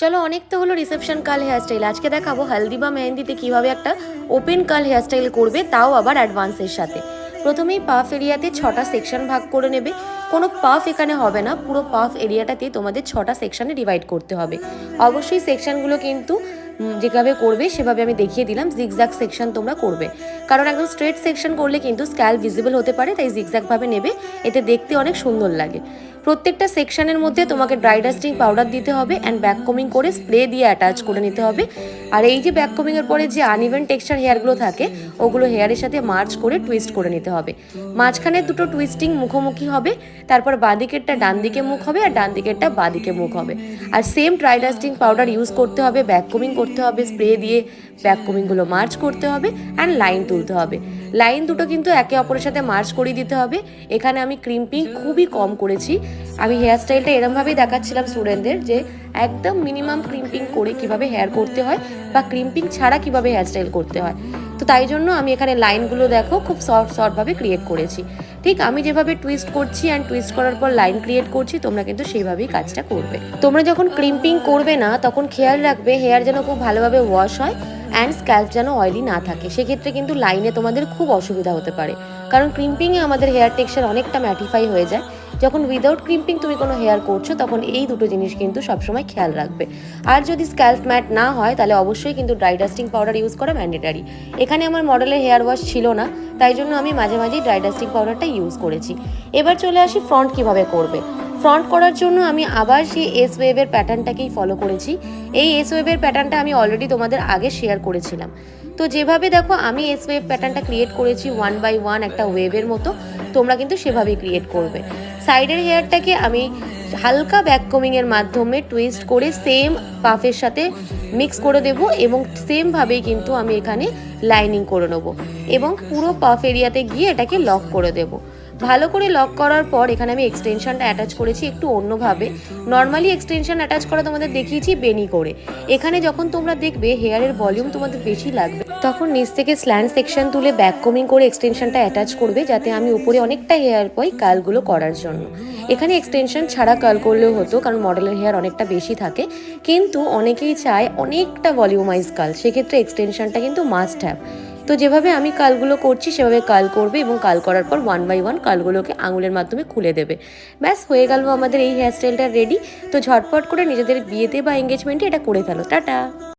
চলো অনেক তো হলো রিসেপশন কাল হেয়ারস্টাইল আজকে দেখাবো হালদি বা মেহেন্দিতে কীভাবে একটা ওপেন কাল হেয়ারস্টাইল করবে, তাও আবার অ্যাডভান্সের সাথে। প্রথমেই পাফ এরিয়াতে ছটা সেকশন ভাগ করে নেবে। কোনো পাফ এখানে হবে না, পুরো পাফ এরিয়াটাতে তোমাদের ছটা সেকশানে ডিভাইড করতে হবে। অবশ্যই সেকশনগুলো কিন্তু যেভাবে করবে, সেভাবে আমি দেখিয়ে দিলাম। জিগজ্যাগ সেকশন তোমরা করবে। কারণ একদম স্ট্রেট সেকশন করলে কিন্তু স্ক্যাল ভিজিবল হতে পারে, তাই জিগজ্যাগভাবে নেবে। এতে দেখতে অনেক সুন্দর লাগে। প্রত্যেকটা সেকশনের মধ্যে তোমাকে ড্রাই ডাস্টিং পাউডার দিতে হবে অ্যান্ড ব্যাক কমিং করে স্প্রে দিয়ে অ্যাটাচ করে নিতে হবে। আর এই যে ব্যাক কমিংয়ের পরে যে আনইভেন টেক্সচার হেয়ারগুলো থাকে, ওগুলো হেয়ারের সাথে মার্চ করে টুইস্ট করে নিতে হবে। মাঝখানে দুটো টুইস্টিং মুখোমুখি হবে, তারপর বাঁদিকেরটা ডান দিকে মুখ হবে আর ডান দিকেরটা বাঁদিকে মুখ হবে। আর same dry dusting powder use করতে হবে ব্যাক কমিং করতে হবে স্প্রে দিয়ে ব্যাক কমিংগুলো মার্চ করতে হবে অ্যান্ড লাইন তুলতে হবে। লাইন দুটো কিন্তু একে অপরের সাথে মার্চ করিয়ে দিতে হবে। এখানে আমি ক্রিম্পিং খুবই কম করেছি। আমি হেয়ার স্টাইলটা এরমভাবেই দেখাচ্ছিলাম স্টুডেন্টদের যে একদম মিনিমাম ক্রিম্পিং করে কীভাবে হেয়ার করতে হয় বা ক্রিম্পিং ছাড়া কীভাবে হেয়ার স্টাইল করতে হয়। তো তাই জন্য আমি এখানে লাইনগুলো দেখো খুব শর্ট শর্টভাবে ক্রিয়েট করেছি। ঠিক আমি যেভাবে টুইস্ট করছি অ্যান্ড টুইস্ট করার পর লাইন ক্রিয়েট করছি, তোমরা কিন্তু সেইভাবেই কাজটা করবে। তোমরা যখন ক্রিম্পিং করবে না, তখন খেয়াল রাখবে হেয়ার যেন খুব ভালোভাবে ওয়াশ হয়। অ্যান্ড স্ক্যাল্প যেন অয়েলি না থাকে, সেক্ষেত্রে কিন্তু লাইনে তোমাদের খুব অসুবিধা হতে পারে। কারণ ক্রিম্পিংয়ে আমাদের হেয়ার টেক্সচার অনেকটা ম্যাটিফাই হয়ে যায়। যখন উইদাউট ক্রিম্পিং তুমি কোনো হেয়ার করছ, তখন এই দুটো জিনিস কিন্তু সবসময় খেয়াল রাখবে। আর যদি স্ক্যাল্প ম্যাট না হয়, তাহলে অবশ্যই কিন্তু ড্রাই ডাস্টিং পাউডার ইউজ করা ম্যান্ডেটারি এখানে আমার মডেলের হেয়ার ওয়াশ ছিল না, তাই জন্য আমি মাঝে মাঝেই ড্রাই ডাস্টিং পাউডারটা ইউজ করেছি। এবার চলে আসি ফ্রন্ট কীভাবে করবে। ফ্রন্ট করার জন্য আমি আবার সেই এস ওয়েভের প্যাটার্নটাকেই ফলো করেছি। এই এস ওয়েভের প্যাটার্নটা আমি অলরেডি তোমাদের আগে শেয়ার করেছিলাম। তো যেভাবে দেখো আমি এস ওয়েভ প্যাটার্নটা ক্রিয়েট করেছি ওয়ান বাই ওয়ান একটা ওয়েভের মতো, তোমরা কিন্তু সেভাবেই ক্রিয়েট করবে। সাইডের হেয়ারটাকে আমি হালকা ব্যাক কমিংয়ের মাধ্যমে টুইস্ট করে সেম পাফের সাথে মিক্স করে দেব এবং সেমভাবেই কিন্তু আমি এখানে লাইনিং করে নেব এবং পুরো পাফ এরিয়াতে গিয়ে এটাকে লক করে দেবো। ভালো করে লক করার পর এখানে আমি এক্সটেনশনটা অ্যাটাচ করেছি একটু অন্যভাবে। নর্মালি এক্সটেনশন অ্যাটাচ করা তোমাদের দেখিয়েছি বেনি করে। এখানে যখন তোমরা দেখবে হেয়ারের ভলিউম তোমাদের বেশি লাগবে। তখন নিচ থেকে স্ল্যান্ড সেকশন তুলে ব্যাক কমিং করে এক্সটেনশনটা অ্যাটাচ করবে যাতে আমি উপরে অনেকটা হেয়ার পাই কালগুলো করার জন্য। এখানে এক্সটেনশন ছাড়া কাল করলেও হতো কারণ মডেলের হেয়ার অনেকটা বেশি থাকে। কিন্তু অনেকেই চায় অনেকটা ভলিউমাইজ কাল সেক্ষেত্রে এক্সটেনশনটা কিন্তু মাস্ট হ্যাভ তো যেভাবে আমি কালগুলো করছি, সেভাবে কাল করবে এবং কাল করার পর ওয়ান বাই ওয়ান কালগুলোকে আঙুলের মাধ্যমে খুলে দেবে। ব্যাস, হয়ে গেল আমাদের এই হেয়ারস্টাইলটা রেডি তো ঝটপট করে নিজেদের বিয়েতে বা এঙ্গেজমেন্টে এটা করে ফেলো। টাটা!